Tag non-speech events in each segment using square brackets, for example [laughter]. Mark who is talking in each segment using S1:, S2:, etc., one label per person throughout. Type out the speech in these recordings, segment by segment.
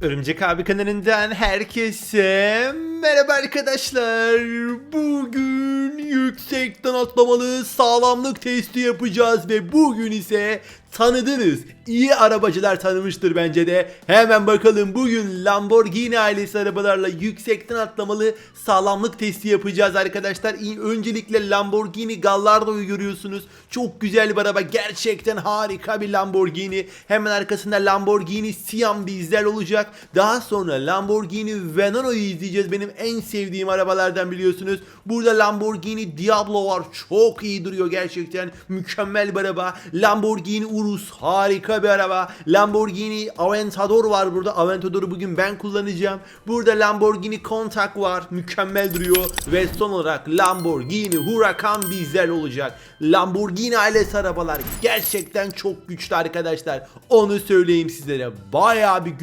S1: Örümcek abi kanalından herkese merhaba arkadaşlar. Bugün yüksekten atlamalı sağlamlık testi yapacağız ve bugün ise tanıdınız. İyi arabacılar tanımıştır bence de. Hemen bakalım bugün Lamborghini ailesi arabalarla yüksekten atlamalı sağlamlık testi yapacağız arkadaşlar. Öncelikle Lamborghini Gallardo'yu görüyorsunuz. Çok güzel bir araba. Gerçekten harika bir Lamborghini. Hemen arkasında Lamborghini Siam bizler olacak. Daha sonra Lamborghini Veneno'yu izleyeceğiz. Benim en sevdiğim arabalardan biliyorsunuz. Burada Lamborghini Diablo var. Çok iyi duruyor gerçekten. Mükemmel bir araba. Lamborghini Urus harika bir araba. Lamborghini Aventador var burada. Aventador'u bugün ben kullanacağım. Burada Lamborghini Countach var. Mükemmel duruyor. Ve son olarak Lamborghini Huracan bizler olacak. Lamborghini ailesi arabalar gerçekten çok güçlü arkadaşlar. Onu söyleyeyim sizlere. Bayağı bir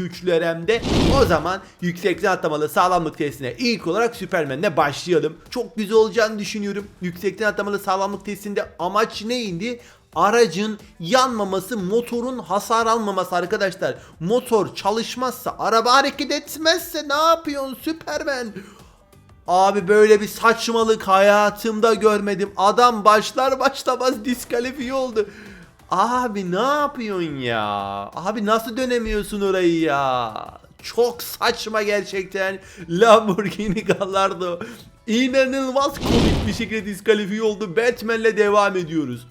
S1: hem de. O zaman yüksekten atlamalı sağlamlık testine ilk olarak Superman'le başlayalım. Çok güzel olacağını düşünüyorum. Yüksekten atlamalı sağlamlık testinde amaç neydi? Aracın yanmaması, motorun hasar almaması arkadaşlar. Motor çalışmazsa, araba hareket etmezse ne yapıyorsun Superman? Abi böyle bir saçmalık hayatımda görmedim. Adam başlar başlamaz diskalifiye oldu. Abi ne yapıyorsun ya? Abi nasıl dönemiyorsun orayı ya? Çok saçma gerçekten. Lamborghini Gallardo inanılmaz komik bir şekilde diskalifiye oldu. Batman'le devam ediyoruz.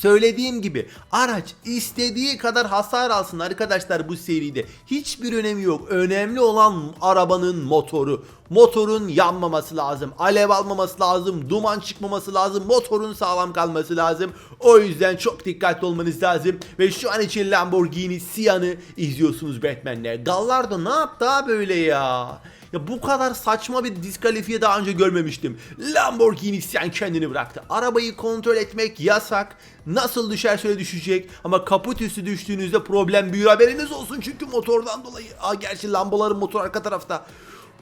S1: Söylediğim gibi araç istediği kadar hasar alsın arkadaşlar bu seride. Hiçbir önemi yok. Önemli olan arabanın motoru. Motorun yanmaması lazım. Alev almaması lazım. Duman çıkmaması lazım. Motorun sağlam kalması lazım. O yüzden çok dikkatli olmanız lazım. Ve şu an için Lamborghini Sian'ı izliyorsunuz Batman'le. Gallardo ne yaptı böyle ya? Ya bu kadar saçma bir diskalifiye daha önce görmemiştim. Lamborghini sen kendini bıraktı. Arabayı kontrol etmek yasak. Nasıl düşerse öyle düşecek. Ama kaput üstü düştüğünüzde problem büyür haberiniz olsun. Çünkü motordan dolayı. Aa, gerçi lambaların motor arka tarafta.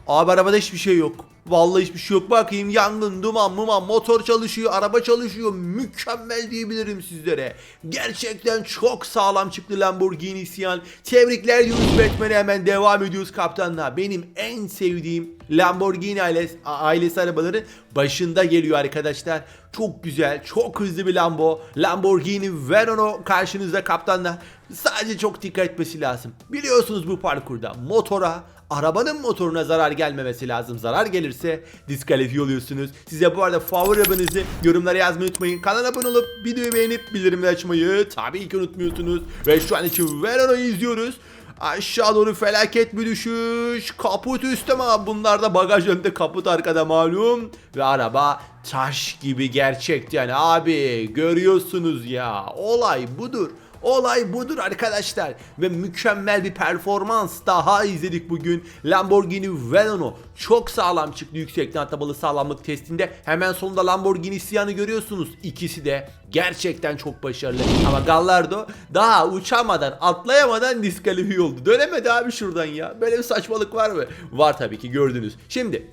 S1: Abi arabada hiçbir şey yok. Vallahi hiçbir şey yok. Bakayım yangın, duman, muman, motor çalışıyor, araba çalışıyor. Mükemmel diyebilirim sizlere. Gerçekten çok sağlam çıktı Lamborghini Sian. Tebrikler diyoruz Batman'e hemen devam ediyoruz kaptanla. Benim en sevdiğim Lamborghini ailesi, ailesi arabaları başında geliyor arkadaşlar. Çok güzel, çok hızlı bir Lambo. Lamborghini Verano karşınızda kaptanla. Sadece çok dikkat etmesi lazım. Biliyorsunuz bu parkurda motora arabanın motoruna zarar gelmemesi lazım. Zarar gelirse diskalifiye oluyorsunuz. Size bu arada favori arabanızı yorumlara yazmayı unutmayın. Kanala abone olup videoyu beğenip bildirimleri açmayı tabii ki unutmuyorsunuz. Ve şu an için Verano'yu izliyoruz. Aşağı doğru felaket bir düşüş. Kaput üstte ama bunlar da bagaj önünde kaput arkada malum. Ve araba taş gibi gerçekten abi görüyorsunuz ya. Olay budur. Olay budur arkadaşlar ve mükemmel bir performans daha izledik bugün. Lamborghini Velano çok sağlam çıktı yüksekten atlamalı sağlamlık testinde. Hemen sonunda Lamborghini Sian'ı görüyorsunuz. İkisi de gerçekten çok başarılı. Ama Gallardo daha uçamadan atlayamadan diskalifiye oldu. Dönemedi abi şuradan ya. Böyle bir saçmalık var mı? Var tabii ki gördünüz. Şimdi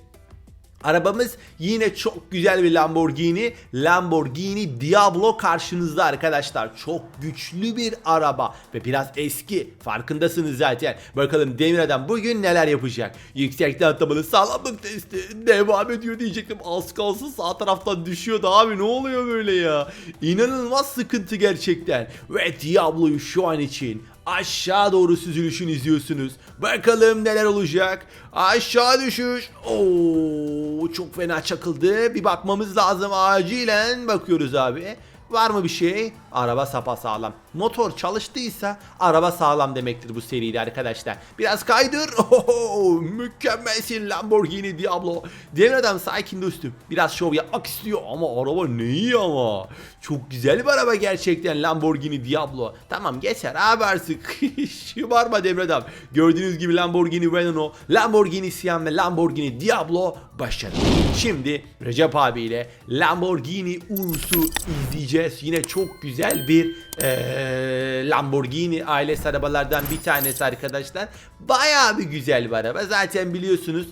S1: Arabamız yine çok güzel bir Lamborghini. Lamborghini Diablo karşınızda arkadaşlar. Çok güçlü bir araba ve biraz eski. Farkındasınız zaten. Bakalım Demir Adam bugün neler yapacak? Yüksekten atlamalı sağlamlık testi devam ediyor diyecektim. Az kalsın sağ taraftan düşüyordu abi ne oluyor böyle ya? İnanılmaz sıkıntı gerçekten. Ve Diablo'yu şu an için aşağı doğru süzülüşünü izliyorsunuz. Bakalım neler olacak. Aşağı düşüş. Oo çok fena çakıldı. Bir bakmamız lazım acilen. Bakıyoruz abi. Var mı bir şey? Araba sapa sağlam. Motor çalıştıysa araba sağlam demektir bu seride arkadaşlar. Biraz kaydır. [laughs] Oho, mükemmelsin Lamborghini Diablo. Demir adam sakin dostum. Biraz şov yapmak istiyor ama araba ne iyi ama. Çok güzel bir araba gerçekten Lamborghini Diablo. Tamam geçer abi artık. [laughs] Şımarma Demir adam. Gördüğünüz gibi Lamborghini Veneno, Lamborghini Sian ve Lamborghini Diablo başladı. Şimdi Recep abiyle Lamborghini Urus'u izleyeceğiz. Yine çok güzel bir eee, Lamborghini ailesi arabalardan bir tanesi arkadaşlar. Bayağı bir güzel bir araba. Zaten biliyorsunuz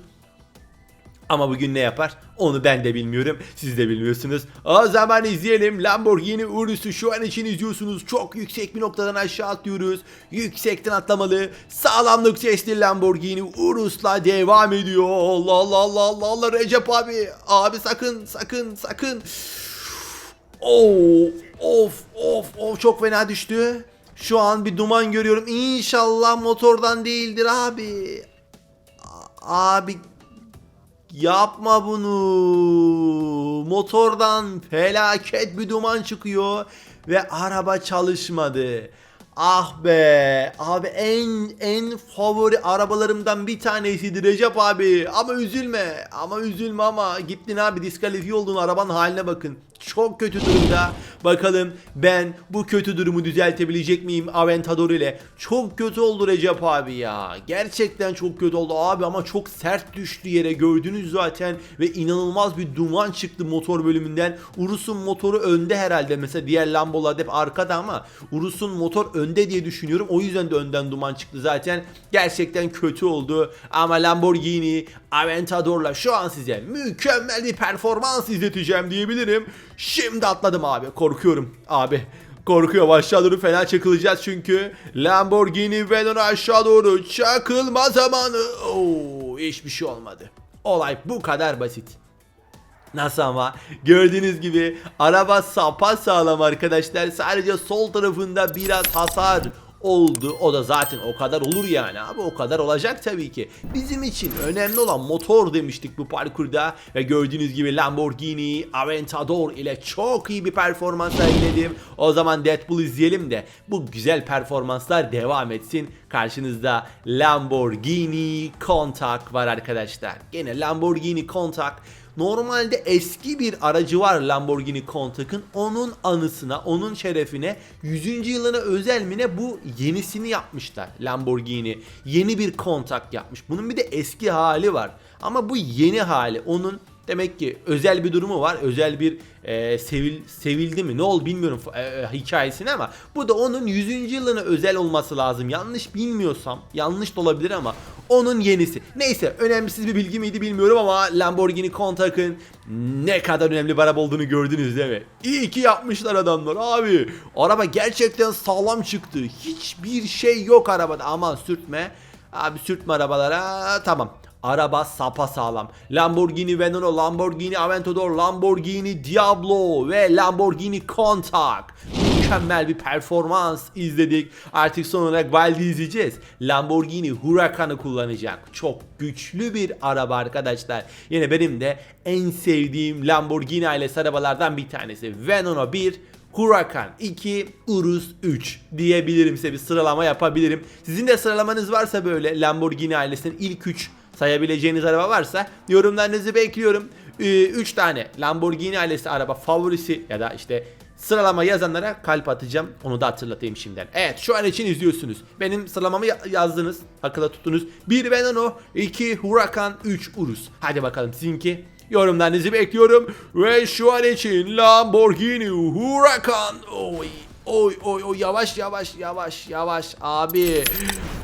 S1: Ama bugün ne yapar? Onu ben de bilmiyorum. Siz de bilmiyorsunuz. O zaman izleyelim. Lamborghini Urus'u şu an için izliyorsunuz. Çok yüksek bir noktadan aşağı atlıyoruz. Yüksekten atlamalı. Sağlamlık testi Lamborghini Urus'la devam ediyor. Allah Allah Allah Allah Allah Recep abi. Abi sakın sakın sakın. Oo, of of of çok fena düştü. Şu an bir duman görüyorum. İnşallah motordan değildir abi. Abi Yapma bunu. Motordan felaket bir duman çıkıyor ve araba çalışmadı. Ah be. Abi en en favori arabalarımdan bir tanesiydi Recep abi. Ama üzülme. Ama üzülme ama gittin abi diskalifiye oldun arabanın haline bakın. Çok kötü durumda. Bakalım ben bu kötü durumu düzeltebilecek miyim Aventador ile? Çok kötü oldu Recep abi ya. Gerçekten çok kötü oldu abi ama çok sert düştü yere gördünüz zaten ve inanılmaz bir duman çıktı motor bölümünden. Urus'un motoru önde herhalde. Mesela diğer Lambo'lar hep arkada ama Urus'un motor önde diye düşünüyorum. O yüzden de önden duman çıktı zaten. Gerçekten kötü oldu. Ama Lamborghini Aventador'la şu an size mükemmel bir performans izleteceğim diyebilirim. Şimdi atladım abi. Korkuyorum abi. Korkuyorum aşağı doğru fena çakılacağız çünkü Lamborghini Venon aşağı doğru çakılma zamanı. Oo, hiçbir şey olmadı. Olay bu kadar basit. Nasıl ama? Gördüğünüz gibi araba sapa sağlam arkadaşlar. Sadece sol tarafında biraz hasar oldu. O da zaten o kadar olur yani abi. O kadar olacak tabii ki. Bizim için önemli olan motor demiştik bu parkurda. Ve gördüğünüz gibi Lamborghini Aventador ile çok iyi bir performans sergiledim. O zaman Deadpool izleyelim de bu güzel performanslar devam etsin. Karşınızda Lamborghini Countach var arkadaşlar. Gene Lamborghini Countach Normalde eski bir aracı var Lamborghini Countach'ın. Onun anısına, onun şerefine 100. yılına özel mi ne bu yenisini yapmışlar Lamborghini. Yeni bir Countach yapmış. Bunun bir de eski hali var. Ama bu yeni hali. Onun demek ki özel bir durumu var. Özel bir e, sevil, sevildi mi ne oldu bilmiyorum e, e, hikayesini ama bu da onun 100. yılına özel olması lazım. Yanlış bilmiyorsam yanlış da olabilir ama onun yenisi. Neyse önemsiz bir bilgi miydi bilmiyorum ama Lamborghini Countach'ın ne kadar önemli bir araba olduğunu gördünüz değil mi? İyi ki yapmışlar adamlar abi. Araba gerçekten sağlam çıktı. Hiçbir şey yok arabada. Aman sürtme. Abi sürtme arabalara. Tamam. Araba sapa sağlam. Lamborghini Veneno, Lamborghini Aventador, Lamborghini Diablo ve Lamborghini Countach. Mükemmel bir performans izledik. Artık son olarak Valdi izleyeceğiz. Lamborghini Huracan'ı kullanacak. Çok güçlü bir araba arkadaşlar. Yine benim de en sevdiğim Lamborghini ailesi arabalardan bir tanesi. Veneno 1, Huracan 2, Urus 3 diyebilirim size bir sıralama yapabilirim. Sizin de sıralamanız varsa böyle Lamborghini ailesinin ilk 3 sayabileceğiniz araba varsa yorumlarınızı bekliyorum. 3 tane Lamborghini ailesi araba favorisi ya da işte sıralama yazanlara kalp atacağım. Onu da hatırlatayım şimdiden. Evet şu an için izliyorsunuz. Benim sıralamamı ya- yazdınız. Akıla tuttunuz. 1 Veneno, 2 Huracan, 3 Urus. Hadi bakalım sizinki. Yorumlarınızı bekliyorum. Ve şu an için Lamborghini Huracan. Oy. Oy oy oy yavaş yavaş yavaş yavaş abi.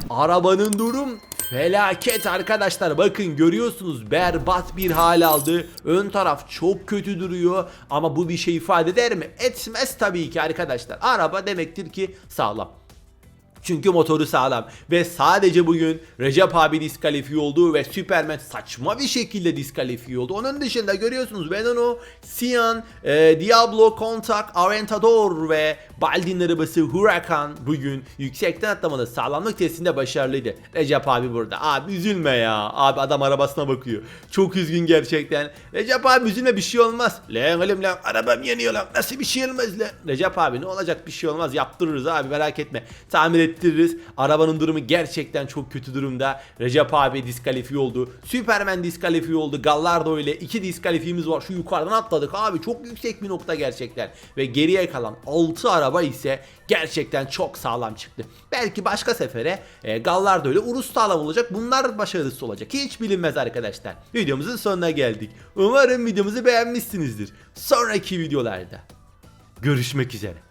S1: Arabanın durum felaket arkadaşlar. Bakın görüyorsunuz berbat bir hal aldı. Ön taraf çok kötü duruyor ama bu bir şey ifade eder mi? Etmez tabii ki arkadaşlar. Araba demektir ki sağlam. Çünkü motoru sağlam ve sadece bugün Recep abi diskalifiye oldu ve Superman saçma bir şekilde diskalifiye oldu. Onun dışında görüyorsunuz Veneno, Sian, e, Diablo, Countach, Aventador ve Baldi'nin arabası Huracan bugün yüksekten atlamalı sağlamlık testinde başarılıydı. Recep abi burada. Abi üzülme ya. Abi adam arabasına bakıyor. Çok üzgün gerçekten. Recep abi üzülme bir şey olmaz. Lan oğlum lan arabam yanıyor lan. Nasıl bir şey olmaz lan. Recep abi ne olacak bir şey olmaz. Yaptırırız abi merak etme. Tamir ettiririz. Arabanın durumu gerçekten çok kötü durumda. Recep abi diskalifiye oldu. Superman diskalifiye oldu. Gallardo ile iki diskalifiyemiz var. Şu yukarıdan atladık abi. Çok yüksek bir nokta gerçekten. Ve geriye kalan 6 araba ise gerçekten çok sağlam çıktı. Belki başka sefere e, Gallardo ile Urus sağlam olacak. Bunlar başarısız olacak. Hiç bilinmez arkadaşlar. Videomuzun sonuna geldik. Umarım videomuzu beğenmişsinizdir. Sonraki videolarda görüşmek üzere.